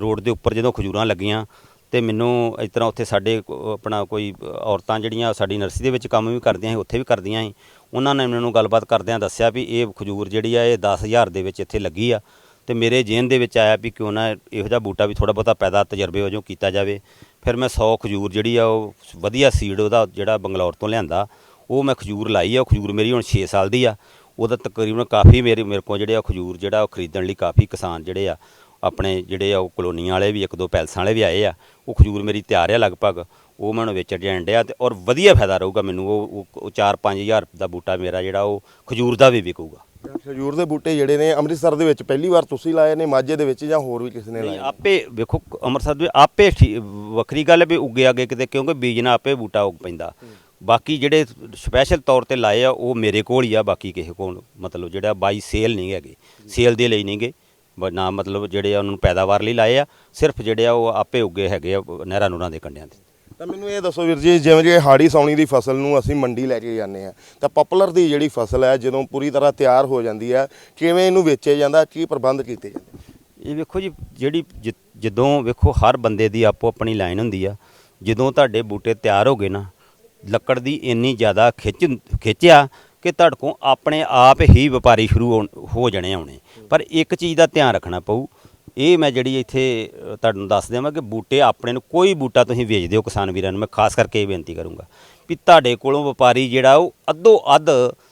ਰੋਡ ਦੇ ਉੱਪਰ ਜਦੋਂ ਖਜੂਰਾਂ ਲੱਗੀਆਂ ਤੇ ਮੈਨੂੰ ਇਸ ਤਰ੍ਹਾਂ ਉੱਥੇ ਸਾਡੇ ਕੋ- ਆਪਣਾ ਕੋਈ ਔਰਤਾਂ ਜਿਹੜੀਆਂ ਸਾਡੀ ਨਰਸਰੀ ਦੇ ਵਿੱਚ ਕੰਮ ਵੀ ਕਰਦੀਆਂ ਸੀ, ਉੱਥੇ ਵੀ ਕਰਦੀਆਂ ਸੀ। ਉਹਨਾਂ ਨੇ ਮੈਨੂੰ ਗੱਲਬਾਤ ਕਰਦਿਆਂ ਦੱਸਿਆ ਵੀ ਇਹ ਖਜੂਰ ਜਿਹੜੀ ਆ, ਇਹ 10000 ਦੇ ਵਿੱਚ ਇੱਥੇ ਲੱਗੀ ਆ। ਤੇ ਮੇਰੇ ਜੇਨ ਦੇ ਵਿੱਚ ਆਇਆ ਵੀ ਕਿਉਂ ਨਾ ਇਹੋ ਜਿਹਾ ਬੂਟਾ ਵੀ ਥੋੜਾ ਬਹੁਤਾ ਪੈਦਾ ਤਜਰਬੇ ਵਜੋਂ ਕੀਤਾ ਜਾਵੇ। ਫਿਰ ਮੈਂ 100 ਖਜੂਰ ਜਿਹੜੀ ਆ, ਉਹ ਵਧੀਆ ਸੀਡ ਉਹਦਾ ਜਿਹੜਾ ਬੰਗਲੌਰ ਤੋਂ ਲਿਆਂਦਾ, ਉਹ ਮੈਂ ਖਜੂਰ ਲਾਈ ਆ। ਉਹ ਖਜੂਰ ਮੇਰੀ ਹੁਣ 6 ਸਾਲ ਦੀ ਆ। ਉਹਦਾ ਤਕਰੀਬਨ ਕਾਫੀ ਮੇਰੇ ਮੇਰੇ ਕੋਲ ਜਿਹੜੇ ਆ ਖਜੂਰ ਜਿਹੜਾ ਉਹ ਖਰੀਦਣ ਲਈ ਕਾਫੀ ਕਿਸਾਨ ਜਿਹੜੇ ਆ ਆਪਣੇ ਜਿਹੜੇ ਆ ਉਹ ਕਲੋਨੀਆਂ ਵਾਲੇ ਵੀ ਇੱਕ ਦੋ ਪੈਲਸਾਂ ਵਾਲੇ ਵੀ ਆਏ ਆ ਉਹ ਖਜੂਰ ਮੇਰੀ ਤਿਆਰ ਆ ਲਗਭਗ ਉਹ ਮੈਂ ਹੁਣ ਵੇਚਣ ਜਾਣ ਡਿਆ ਤੇ ਔਰ ਵਧੀਆ ਫਾਇਦਾ ਰਹੂਗਾ ਮੈਨੂੰ ਉਹ ਉਹ 4-5000 ਦਾ ਬੂਟਾ ਮੇਰਾ ਜਿਹੜਾ ਉਹ ਖਜੂਰ ਦਾ ਵੀ ਵਿਕੂਗਾ। ਖਜੂਰ ਦੇ ਬੂਟੇ ਜਿਹੜੇ ਨੇ ਅੰਮ੍ਰਿਤਸਰ ਦੇ ਵਿੱਚ ਪਹਿਲੀ ਵਾਰ ਤੁਸੀਂ ਲਾਏ ਨੇ ਮਾਝੇ ਦੇ ਵਿੱਚ ਜਾਂ ਹੋਰ ਵੀ ਕਿਸੇ ਨੇ ਲਾਏ ਆਪੇ ਵੇਖੋ ਅੰਮ੍ਰਿਤਸਰ ਦੇ ਆਪੇ ਠੀ- ਵੱਖਰੀ ਗੱਲ ਵੀ ਉੱਗੇ ਅੱਗੇ ਕਿਤੇ ਕਿਉਂਕਿ ਬੀਜ ਨਾਲ ਆਪੇ ਬੂਟਾ ਉੱਗ ਪੈਂਦਾ। ਬਾਕੀ ਜਿਹੜੇ ਸਪੈਸ਼ਲ ਤੌਰ ਤੇ ਲਾਏ ਆ ਉਹ ਮੇਰੇ ਕੋਲ ਹੀ ਆ ਬਾਕੀ ਕਿਸੇ ਕੋਲ ਮਤਲਬ ਜਿਹੜਾ ਬਾਈ ਸੇਲ ਨਹੀਂ ਹੈਗੇ ਸੇਲ ਦੇ ਲਈ ਨਹੀਂਗੇ। ਨਾ ਮਤਲਬ ਜਿਹੜੇ ਆ ਉਹਨਾਂ ਨੂੰ ਪੈਦਾਵਾਰ ਲਈ ਲਾਏ ਆ ਸਿਰਫ ਜਿਹੜੇ ਆ ਉਹ ਆਪੇ ਉੱਗੇ ਹੈਗੇ ਆ ਨਹਿਰਾਂ ਨੂਰਾਂ ਦੇ ਕੰਢਿਆਂ ਤੇ। ਤਾਂ ਮੈਨੂੰ ਇਹ ਦੱਸੋ ਵੀਰ ਜੀ ਜਿਵੇਂ ਜੇ ਹਾੜੀ ਸੌਣੀ ਦੀ ਫਸਲ ਨੂੰ ਅਸੀਂ ਮੰਡੀ ਲੈ ਕੇ ਜਾਂਦੇ ਆ ਤਾਂ ਪਪੂਲਰ ਦੀ ਜਿਹੜੀ ਫਸਲ ਹੈ ਜਦੋਂ ਪੂਰੀ ਤਰ੍ਹਾਂ ਤਿਆਰ ਹੋ ਜਾਂਦੀ ਹੈ ਕਿਵੇਂ ਇਹਨੂੰ ਵੇਚਿਆ ਜਾਂਦਾ ਕੀ ਪ੍ਰਬੰਧ ਕੀਤੇ ਜਾਂਦੇ? ਇਹ ਵੇਖੋ ਜੀ ਜਿਹੜੀ ਜਿ- ਜਦੋਂ ਵੇਖੋ ਹਰ ਬੰਦੇ ਦੀ ਆਪੋ ਆਪਣੀ ਲਾਈਨ ਹੁੰਦੀ ਆ ਜਦੋਂ ਤੁਹਾਡੇ ਬੂਟੇ ਤਿਆਰ ਹੋ ਗਏ ਨਾ ਲੱਕੜ ਦੀ ਇੰਨੀ ਜ਼ਿਆਦਾ ਖਿੱਚ ਖਿੱਚਿਆ ਕਿ ਤੁਹਾਡੇ ਕੋਲ ਆਪਣੇ ਆਪ ਹੀ ਵਪਾਰੀ ਸ਼ੁਰੂ ਹੋਣ- ਹੋ ਜਾਣੇ ਆਉਣੇ ਪਰ ਇੱਕ ਚੀਜ਼ ਦਾ ਧਿਆਨ ਰੱਖਣਾ ਪਊ। ਇਹ ਮੈਂ ਜਿਹੜੀ ਇੱਥੇ ਅ, ਤੁਹਾਨੂੰ ਦੱਸ ਦੇਵਾਂ ਕਿ ਬੂਟੇ ਆਪਣੇ ਨੂੰ ਕੋਈ ਬੂਟਾ ਤੁਸੀਂ ਵੇਚ ਦਿਓ ਕਿਸਾਨ ਵੀਰਾਂ ਨੂੰ। ਮੈਂ ਖਾਸ ਕਰਕੇ ਇਹ ਬੇਨਤੀ ਕਰੂੰਗਾ ਵੀ ਤੁਹਾਡੇ ਕੋਲੋਂ ਵਪਾਰੀ ਜਿਹੜਾ ਉਹ ਅੱਧੋ ਅੱਧ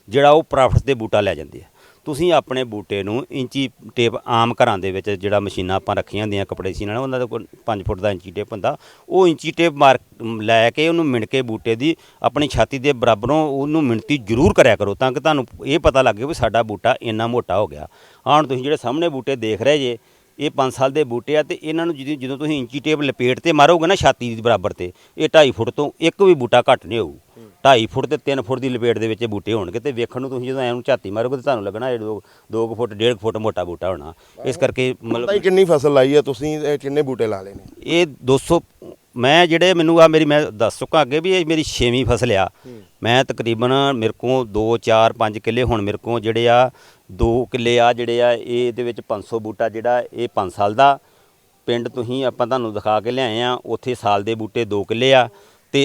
ਜਿਹੜਾ ਉਹ ਪ੍ਰੋਫਿਟ ਦੇ ਬੂਟਾ ਲੈ ਜਾਂਦੇ ਆ। ਤੁਸੀਂ ਆਪਣੇ ਬੂਟੇ ਨੂੰ ਇੰਚੀ ਟੇਪ ਆਮ ਘਰਾਂ ਦੇ ਵਿੱਚ ਜਿਹੜਾ ਮਸ਼ੀਨਾਂ ਆਪਾਂ ਰੱਖੀਆਂ ਹੁੰਦੀਆਂ ਕੱਪੜੇ ਸੀਨ ਵਾਲਾ, ਉਹਨਾਂ ਦੇ ਕੋਲ 5 ਫੁੱਟ ਦਾ ਇੰਚੀ ਟੇਪ ਹੁੰਦਾ। ਉਹ ਇੰਚੀ ਟੇਪ ਮਾਰ ਲੈ ਕੇ ਉਹਨੂੰ ਮਿਣ ਕੇ ਬੂਟੇ ਦੀ ਆਪਣੀ ਛਾਤੀ ਦੇ ਬਰਾਬਰੋਂ ਉਹਨੂੰ ਮਿਣਤੀ ਜ਼ਰੂਰ ਕਰਿਆ ਕਰੋ ਤਾਂ ਕਿ ਤੁਹਾਨੂੰ ਇਹ ਪਤਾ ਲੱਗੇ ਵੀ ਸਾਡਾ ਬੂਟਾ ਇੰਨਾ ਮੋਟਾ ਹੋ ਗਿਆ। ਆਹ ਹੁਣ ਤੁਸੀਂ ਜਿਹੜੇ ਸਾਹਮਣੇ ਬੂਟੇ ਦੇਖ ਰਹੇ ਜੇ ਇਹ 5 ਸਾਲ ਦੇ ਬੂਟੇ ਆ ਤੇ ਇਹਨਾਂ ਨੂੰ ਜਦੋਂ ਜਦੋਂ ਤੁਸੀਂ ਇੰਚੀ ਟੇਪ ਲਪੇਟ ਤੇ ਮਾਰੋਗੇ ਨਾ ਛਾਤੀ ਦੇ ਬਰਾਬਰ ਤੇ ਇਹ 2.5 ਫੁੱਟ ਤੋਂ ਇੱਕ ਵੀ ਬੂਟਾ ਘੱਟ ਨਹੀਂ ਹੋਊ। 2.5 ਫੁੱਟ ਤੇ 3 ਫੁੱਟ ਦੀ ਲਪੇਟ ਦੇ ਵਿੱਚ ਇਹ ਬੂਟੇ ਹੋਣਗੇ ਤੇ ਵੇਖਣ ਨੂੰ ਤੁਸੀਂ ਜਦੋਂ ਐਂ ਨੂੰ ਝਾਤੀ ਮਾਰੋਗੇ ਤੇ ਤੁਹਾਨੂੰ ਲੱਗਣਾ ਇਹ 2 ਫੁੱਟ 1.5 ਫੁੱਟ ਮੋਟਾ ਬੂਟਾ ਹੋਣਾ। ਇਸ ਕਰਕੇ ਮਤਲਬ ਕਿੰਨੀ ਫਸਲ ਲਾਈ ਹੈ ਤੁਸੀਂ ਇਹ ਕਿੰਨੇ ਬੂਟੇ ਲਾ ਲਏ ਨੇ? ਇਹ 200 ਮੈਂ ਜਿਹੜੇ ਮੈਨੂੰ ਆ ਮੇਰੀ ਮੈਂ ਦੱਸ ਚੁੱਕਾ ਅੱਗੇ ਵੀ ਇਹ ਮੇਰੀ 6ਵੀਂ ਫਸਲ ਆ। ਮੈਂ ਤਕਰੀਬਨ ਮੇਰੇ ਕੋਲ 2 4 5 ਕਿੱਲੇ ਹੁਣ ਮੇਰੇ ਕੋਲ ਜਿਹੜੇ ਆ 2 ਕਿੱਲੇ ਆ ਜਿਹੜੇ ਆ ਇਹ ਇਹਦੇ ਵਿੱਚ 500 ਬੂਟਾ ਜਿਹੜਾ ਇਹ 5 ਸਾਲ ਦਾ। ਪਿੰਡ ਤੁਸੀਂ ਆਪਾਂ ਤੁਹਾਨੂੰ ਦਿਖਾ ਕੇ ਲਿਆਏ ਆ ਉੱਥੇ ਸਾਲ ਦੇ ਬੂਟੇ 2 ਕਿੱਲੇ ਆ ਤੇ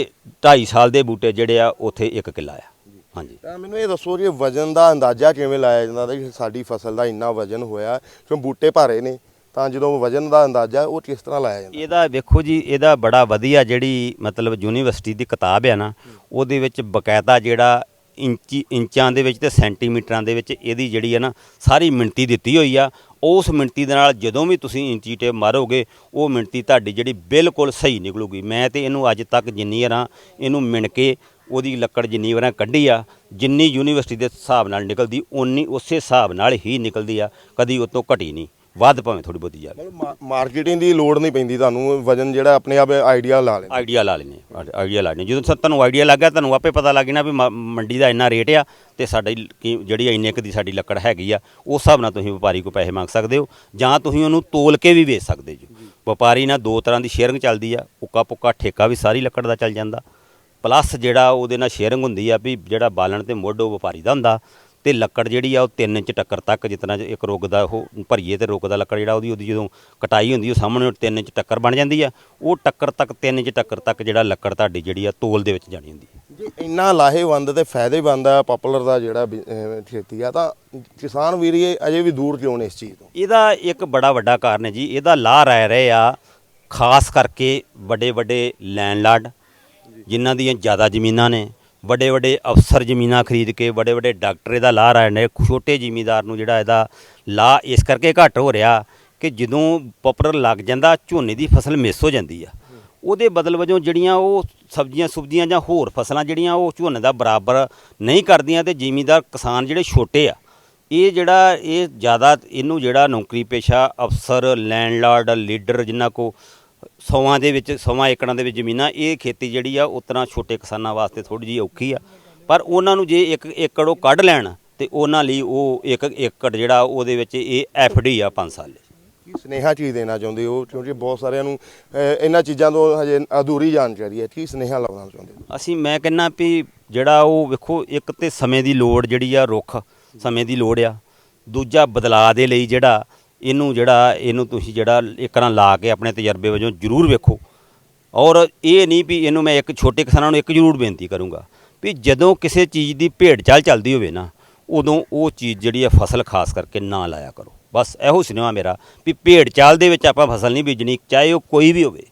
2.5 ਸਾਲ ਦੇ ਬੂਟੇ ਜਿਹੜੇ ਆ ਉੱਥੇ 1 ਕਿੱਲਾ ਆ। ਹਾਂਜੀ। ਤਾਂ ਮੈਨੂੰ ਇਹ ਦੱਸੋ ਜੀ ਵਜਨ ਦਾ ਅੰਦਾਜ਼ਾ ਕਿਵੇਂ ਲਾਇਆ ਜਾਂਦਾ ਕਿ ਸਾਡੀ ਫਸਲ ਦਾ ਇੰਨਾ ਵਜਨ ਹੋਇਆ ਕਿਉਂ ਬੂਟੇ ਭਾਰੇ ਨੇ? ਤਾਂ ਜਦੋਂ ਵਜਨ ਦਾ ਅੰਦਾਜ਼ਾ ਉਹ ਕਿਸ ਤਰ੍ਹਾਂ ਲਾਇਆ ਜਾਂਦਾ ਇਹਦਾ ਵੇਖੋ ਜੀ, ਇਹਦਾ ਬੜਾ ਵਧੀਆ ਜਿਹੜੀ ਮਤਲਬ ਯੂਨੀਵਰਸਿਟੀ ਦੀ ਕਿਤਾਬ ਆ ਨਾ, ਉਹਦੇ ਵਿੱਚ ਬਕਾਇਦਾ ਜਿਹੜਾ ਇੰਚੀ, ਇੰਚਾਂ ਦੇ ਵਿੱਚ ਤੇ ਸੈਂਟੀਮੀਟਰਾਂ ਦੇ ਵਿੱਚ ਇਹਦੀ ਜਿਹੜੀ ਹੈ ਨਾ, ਸਾਰੀ ਮਿਣਤੀ ਦਿੱਤੀ ਹੋਈ ਆ। ਉਸ ਮਿਣਤੀ ਦੇ ਨਾਲ ਜਦੋਂ ਵੀ ਤੁਸੀਂ ਇੰਚੀ ਟੇਪ ਮਾਰੋਗੇ, ਉਹ ਮਿਣਤੀ ਤੁਹਾਡੀ ਜਿਹੜੀ ਬਿਲਕੁਲ ਸਹੀ ਨਿਕਲੂਗੀ। ਮੈਂ ਤੇ ਇਹਨੂੰ ਅੱਜ ਤੱਕ ਜਿੰਨੀ ਵਾਰਾਂ ਇਹਨੂੰ ਮਿਣ ਕੇ ਉਹਦੀ ਲੱਕੜ ਜਿੰਨੀ ਵਾਰਾਂ ਕੱਢੀ ਆ, ਜਿੰਨੀ ਯੂਨੀਵਰਸਿਟੀ ਦੇ ਹਿਸਾਬ ਨਾਲ ਨਿਕਲਦੀ, ਓਨੀ ਉਸੇ ਹਿਸਾਬ ਨਾਲ ਹੀ ਨਿਕਲਦੀ ਆ, ਕਦੀ ਉਹ ਤੋਂ ਘਟੀ ਨਹੀਂ। ਵੱਧ ਭਾਵੇਂ ਥੋੜੀ ਬਹੁਤੀ ਜਾਵੇ। ਮਤਲਬ ਮਾਰਕੀਟਿੰਗ ਦੀ ਲੋੜ ਨਹੀਂ ਪੈਂਦੀ ਤੁਹਾਨੂੰ ਵਜਨ ਜਿਹੜਾ ਆਪਣੇ ਆਪ ਆਈਡੀਆ ਲਾ ਲੈਣਾ ਆਈਡੀਆ ਲਾ ਲੈਣੇ ਆਈਡੀਆ ਲਾ ਲੈਣੇ ਜਦੋਂ ਤੁਹਾਨੂੰ ਆਈਡੀਆ ਲੱਗ ਗਿਆ ਤੁਹਾਨੂੰ ਆਪੇ ਪਤਾ ਲੱਗ ਜਾਣਾ ਵੀ ਮ- ਮੰਡੀ ਦਾ ਇੰਨਾ ਰੇਟ ਆ ਤੇ ਸਾਡੀ ਕੀ- ਜਿਹੜੀ ਇੰਨੇ ਕੁ ਦੀ ਸਾਡੀ ਲੱਕੜ ਹੈਗੀ ਆ ਉਸ ਹਿਸਾਬ ਨਾਲ ਤੁਸੀਂ ਵਪਾਰੀ ਕੋ ਪੈਸੇ ਮੰਗ ਸਕਦੇ ਹੋ ਜਾਂ ਤੁਸੀਂ ਉਹਨੂੰ ਤੋਲ ਕੇ ਵੀ ਵੇਚ ਸਕਦੇ ਜੀ। ਵਪਾਰੀ ਨਾਲ ਦੋ ਤਰ੍ਹਾਂ ਦੀ ਸ਼ੇਅਰਿੰਗ ਚੱਲਦੀ ਆ ਉੱਕਾ ਪੁੱਕਾ ਠੇਕਾ ਵੀ ਸਾਰੀ ਲੱਕੜ ਦਾ ਚੱਲ ਜਾਂਦਾ। ਪਲੱਸ ਜਿਹੜਾ ਉਹਦੇ ਨਾਲ ਸ਼ੇਅਰਿੰਗ ਹੁੰਦੀ ਆ ਵੀ ਜਿਹੜਾ ਬਾਲਣ ਤੇ ਮੁੱਢ ਉਹ ਵਪਾਰੀ ਦਾ ਹੁੰਦਾ ਤੇ ਲੱਕੜ ਜਿਹੜੀ ਆ ਉਹ 3 ਇੰਚ ਟੱਕਰ ਤੱਕ ਜਿਤਨਾ ਇੱਕ ਰੁੱਗ ਦਾ ਉਹ ਭਰੀਏ ਤੇ ਰੁੱਗ ਦਾ ਲੱਕੜ ਜਿਹੜਾ ਉਹਦੀ ਉਹਦੀ ਜਦੋਂ ਕਟਾਈ ਹੁੰਦੀ ਉਹ ਸਾਹਮਣੇ 3 ਇੰਚ ਟੱਕਰ ਬਣ ਜਾਂਦੀ ਆ ਉਹ ਟੱਕਰ ਤੱਕ 3 ਇੰਚ ਟੱਕਰ ਤੱਕ ਜਿਹੜਾ ਲੱਕੜ ਤੁਹਾਡੀ ਜਿਹੜੀ ਆ ਤੋਲ ਦੇ ਵਿੱਚ ਜਾਣੀ ਹੁੰਦੀ ਹੈ ਜੀ ਇੰਨਾ ਲਾਹੇਵੰਦ ਤੇ ਫਾਇਦੇਮੰਦ ਆ ਪਪੂਲਰ ਦਾ ਜਿਹੜਾ ਖੇਤੀ ਆ ਤਾਂ ਕਿਸਾਨ ਵੀਰ ਇਹ ਅਜੇ ਵੀ ਦੂਰ ਕਿਉਂ ਨੇ ਇਸ ਚੀਜ਼ ਤੋਂ? ਇਹਦਾ ਇੱਕ ਬੜਾ ਵੱਡਾ ਕਾਰਨ ਹੈ ਜੀ ਇਹਦਾ ਲਾਹ ਰਹਿ ਰਹੇ ਆ ਖਾਸ ਕਰਕੇ ਵੱਡੇ ਵੱਡੇ ਲੈਂਡਲਾਰਡ ਜਿਨ੍ਹਾਂ ਦੀਆਂ ਜ਼ਿਆਦਾ ਜ਼ਮੀਨਾਂ ਨੇ ਵੱਡੇ ਵੱਡੇ ਅਫਸਰ ਜ਼ਮੀਨਾਂ ਖਰੀਦ ਕੇ ਵੱਡੇ ਵੱਡੇ ਡਾਕਟਰ ਇਹਦਾ ਲਾਹ ਰਹੇ ਨੇ, ਛੋਟੇ ਜ਼ਿਮੀਦਾਰ ਨੂੰ ਜਿਹੜਾ ਇਹਦਾ ਲਾ ਇਸ ਕਰਕੇ ਘੱਟ ਹੋ ਰਿਹਾ ਕਿ ਜਦੋਂ ਪਪਰ ਲੱਗ ਜਾਂਦਾ, ਝੋਨੇ ਦੀ ਫਸਲ ਮਿਸ ਹੋ ਜਾਂਦੀ ਆ। ਉਹਦੇ ਬਦਲ ਵਜੋਂ ਜਿਹੜੀਆਂ ਉਹ ਸਬਜ਼ੀਆਂ ਸੁਬਜ਼ੀਆਂ ਜਾਂ ਹੋਰ ਫਸਲਾਂ ਜਿਹੜੀਆਂ ਉਹ ਝੋਨੇ ਦਾ ਬਰਾਬਰ ਨਹੀਂ ਕਰਦੀਆਂ ਤੇ ਜ਼ਿਮੀਦਾਰ ਕਿਸਾਨ ਜਿਹੜੇ ਛੋਟੇ ਆ, ਇਹ ਜਿਹੜਾ ਇਹ ਜ਼ਿਆਦਾ ਇਹਨੂੰ ਜਿਹੜਾ ਨੌਕਰੀ ਪੇਸ਼ਾ ਅਫਸਰ ਲੈਂਡਲਾਰਡ ਲੀਡਰ ਜਿਨ੍ਹਾਂ ਕੋ ਸੌਆਂ ਦੇ ਵਿੱਚ ਸੌਆਂ ਏਕੜਾਂ ਦੇ ਵਿੱਚ ਜ਼ਮੀਨਾਂ ਇਹ ਖੇਤੀ ਜਿਹੜੀ ਆ ਉਸ ਤਰ੍ਹਾਂ ਛੋਟੇ ਕਿਸਾਨਾਂ ਵਾਸਤੇ ਥੋੜੀ ਜਿਹੀ ਔਖੀ ਆ। ਪਰ ਉਹਨਾਂ ਨੂੰ ਜੇ ਇੱਕ ਏਕੜ ਉਹ ਕੱਢ ਲੈਣ ਤੇ ਉਹਨਾਂ ਲਈ ਉਹ ਇੱਕ ਏਕੜ ਜਿਹੜਾ ਉਹਦੇ ਵਿੱਚ ਇਹ ਐਫਡੀ ਆ 5 ਸਾਲ ਲਈ ਕੀ ਸੁਨੇਹਾ ਚੀਜ਼ ਦੇਣਾ ਚਾਹੁੰਦੇ ਹੋ? ਕਿਉਂਕਿ ਬਹੁਤ ਸਾਰਿਆਂ ਨੂੰ ਇਹਨਾਂ ਚੀਜ਼ਾਂ ਤੋਂ ਹਜੇ ਅਧੂਰੀ ਜਾਣਕਾਰੀ ਹੈ। ਕੀ ਸੁਨੇਹਾ ਲਾਉਣਾ ਚਾਹੁੰਦੇ ਹੋ? ਅਸੀਂ ਮੈਂ ਕਹਿੰਨਾ ਵੀ ਜਿਹੜਾ ਉਹ ਵੇਖੋ ਇੱਕ ਤੇ ਸਮੇਂ ਦੀ ਲੋੜ ਜਿਹੜੀ ਆ ਰੁੱਖ ਸਮੇਂ ਦੀ ਲੋੜ ਆ। ਦੂਜਾ ਬਦਲਾਅ ਦੇ ਲਈ ਜਿਹੜਾ ਇਹਨੂੰ ਜਿਹੜਾ, ਇਹਨੂੰ ਤੁਸੀਂ ਜਿਹੜਾ ਇੱਕ ਤਰ੍ਹਾਂ ਲਾ ਕੇ ਆਪਣੇ ਤਜਰਬੇ ਵਜੋਂ ਜ਼ਰੂਰ ਵੇਖੋ। ਔਰ ਇਹ ਨਹੀਂ ਵੀ ਇਹਨੂੰ ਮੈਂ ਇੱਕ ਛੋਟੇ ਕਿਸਾਨਾਂ ਨੂੰ ਇੱਕ ਜ਼ਰੂਰ ਬੇਨਤੀ ਕਰੂੰਗਾ ਵੀ ਜਦੋਂ ਕਿਸੇ ਚੀਜ਼ ਦੀ ਭੇਡ ਚਾਲ ਚੱਲਦੀ ਹੋਵੇ ਨਾ, ਉਦੋਂ ਉਹ ਚੀਜ਼ ਜਿਹੜੀ ਹੈ ਫਸਲ ਖਾਸ ਕਰਕੇ ਨਾ ਲਾਇਆ ਕਰੋ। ਬਸ ਇਹੋ ਸਿਨੇਮਾ ਮੇਰਾ ਵੀ ਭੇਡ ਚਾਲ ਦੇ ਵਿੱਚ ਆਪਾਂ ਫਸਲ ਨਹੀਂ ਬੀਜਣੀ, ਚਾਹੇ ਉਹ ਕੋਈ ਵੀ ਹੋਵੇ,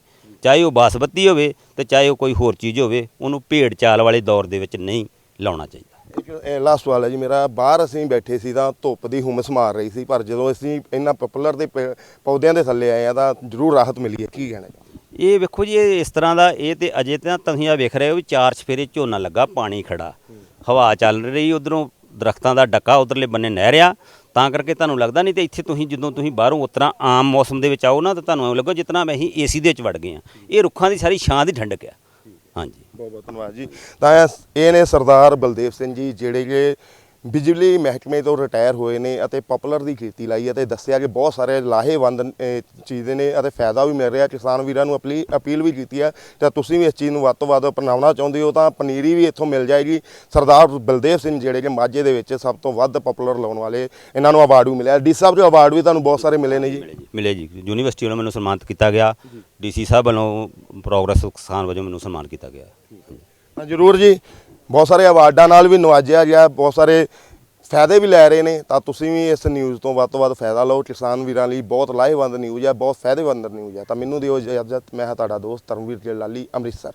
ਚਾਹੇ ਉਹ ਬਾਸਮਤੀ ਹੋਵੇ ਤੇ ਚਾਹੇ ਉਹ ਕੋਈ ਹੋਰ ਚੀਜ਼ ਹੋਵੇ, ਉਹਨੂੰ ਭੇਡ ਚਾਲ ਵਾਲੇ ਦੌਰ ਦੇ ਵਿੱਚ ਨਹੀਂ ਲਾਉਣਾ ਚਾਹੀਦਾ। ਇੱਕ ਲਾਸਟ ਸਵਾਲ ਹੈ ਜੀ, ਮੇਰਾ ਬਾਹਰ ਅਸੀਂ ਬੈਠੇ ਸੀ ਤਾਂ ਧੁੱਪ ਦੀ ਹੁਮਸ ਮਾਰ ਰਹੀ ਸੀ, ਪਰ ਜਦੋਂ ਅਸੀਂ ਇਹਨਾਂ ਪਪੂਲਰ ਦੇ ਪ- ਪੌਦਿਆਂ ਦੇ ਥੱਲੇ ਆਏ ਆ ਤਾਂ ਜ਼ਰੂਰ ਰਾਹਤ ਮਿਲੀ ਹੈ, ਕੀ ਕਹਿਣਾ ਚਾਹੁੰਦੇ ਇਹ ਵੇਖੋ ਜੀ, ਇਹ ਇਸ ਤਰ੍ਹਾਂ ਦਾ, ਇਹ ਤੇ ਅਜੇ ਤਾਂ ਤੁਸੀਂ ਆ ਵੇਖ ਰਹੇ ਹੋ ਵੀ ਚਾਰ ਚਫੇਰੇ ਝੋਨਾ ਲੱਗਾ, ਪਾਣੀ ਖੜਾ। ਹਵਾ ਚੱਲ ਰਹੀ, ਉਧਰੋਂ ਦਰਖਤਾਂ ਦਾ ਡੱਕਾ ਉਧਰਲੇ ਬੰਨੇ ਨਹਿਰ ਆ, ਤਾਂ ਕਰਕੇ ਤੁਹਾਨੂੰ ਲੱਗਦਾ ਨਹੀਂ ਤੇ ਇੱਥੇ ਤੁਸੀਂ ਜਦੋਂ ਤੁਸੀਂ ਬਾਹਰੋਂ ਉਤਰਾ ਆਮ ਮੌਸਮ ਦੇ ਵਿੱਚ ਆਓ ਨਾ, ਤਾਂ ਤੁਹਾਨੂੰ ਐਂ ਲੱਗੋ ਜਿਤਨਾ ਮੈਂ ਅਸੀਂ ਏਸੀ ਦੇ ਵਿੱਚ ਵੜ ਗਏ ਆ ਇਹ ਰੁੱਖਾਂ ਦੀ ਸਾਰੀ ਛਾਂ ਦੀ ਠੰਡਕ ਆ। ਹਾਂਜੀ। ਬਹੁਤ ਬਹੁਤ ਧੰਨਵਾਦ ਜੀ। ਤਾਂ ਇਹ- ਇਹ ਨੇ ਸਰਦਾਰ ਬਲਦੇਵ ਸਿੰਘ ਜੀ, ਜਿਹੜੇ ਕਿ ਬਿਜਲੀ ਮਹਿਕਮੇ ਤੋਂ ਰਿਟਾਇਰ ਹੋਏ ਨੇ ਅਤੇ ਪਪੂਲਰ ਦੀ ਖੇਤੀ ਲਾਈ ਅਤੇ ਦੱਸਿਆ ਕਿ ਬਹੁਤ ਸਾਰੇ ਲਾਹੇਵੰਦ ਚੀਜ਼ ਨੇ ਅਤੇ ਫਾਇਦਾ ਵੀ ਮਿਲ ਰਿਹਾ। ਕਿਸਾਨ ਵੀਰਾਂ ਨੂੰ ਅਪਲੀ ਅਪੀਲ ਵੀ ਕੀਤੀ ਹੈ ਤਾਂ ਤੁਸੀਂ ਵੀ ਇਸ ਚੀਜ਼ ਨੂੰ ਵੱਧ ਤੋਂ ਵੱਧ ਅਪਣਾਉਣਾ ਚਾਹੁੰਦੇ ਹੋ ਤਾਂ ਪਨੀਰੀ ਵੀ ਇੱਥੋਂ ਮਿਲ ਜਾਏਗੀ। ਸਰਦਾਰ ਬਲਦੇਵ ਸਿੰਘ ਜਿਹੜੇ ਕਿ ਮਾਝੇ ਦੇ ਵਿੱਚ ਸਭ ਤੋਂ ਵੱਧ ਪਪੂਲਰ ਲਾਉਣ ਵਾਲੇ ਇਹਨਾਂ ਨੂੰ ਅਵਾਰਡ ਵੀ ਮਿਲਿਆ। ਡੀ ਸਾਹਿਬ ਜੋ ਅਵਾਰਡ ਵੀ ਤੁਹਾਨੂੰ ਬਹੁਤ ਸਾਰੇ ਮਿਲੇ ਨੇ ਜੀ। ਮਿਲੇ ਜੀ। ਮਿਲੇ ਜੀ ਯੂਨੀਵਰਸਿਟੀ ਵੱਲੋਂ ਮੈਨੂੰ ਸਨਮਾਨਿਤ ਕੀਤਾ ਗਿਆ। ਡੀਸੀ ਸਾਹਿਬ ਵੱਲੋਂ ਪ੍ਰੋਗਰੈਸ ਕਿਸਾਨ ਵਜੋਂ ਮੈਨੂੰ ਸਨਮਾਨ ਕੀਤਾ ਗਿਆ। ਹਾਂ ਜ਼ਰੂਰ ਜੀ। ਬਹੁਤ ਸਾਰੇ ਅਵਾਰਡਾਂ ਨਾਲ ਵੀ ਨਵਾਜਿਆ ਗਿਆ ਬਹੁਤ ਸਾਰੇ ਫਾਇਦੇ ਵੀ ਲੈ ਰਹੇ ਨੇ, ਤਾਂ ਤੁਸੀਂ ਵੀ ਇਸ ਨਿਊਜ਼ ਤੋਂ ਵੱਧ ਤੋਂ ਵੱਧ ਫਾਇਦਾ ਲਓ। ਕਿਸਾਨ ਵੀਰਾਂ ਲਈ ਬਹੁਤ ਲਾਹੇਵੰਦ ਨਿਊਜ਼ ਹੈ ਬਹੁਤ ਫਾਇਦੇਮੰਦ ਨਿਊਜ਼ ਹੈ ਤਾਂ ਮੈਨੂੰ ਦਿਓ ਇਜਾਜ਼ਤ, ਮੈਂ ਹਾਂ ਤੁਹਾਡਾ ਦੋਸਤ ਧਰਮਵੀਰ ਜੀ ਲਾਲੀ ਅੰਮ੍ਰਿਤਸਰ।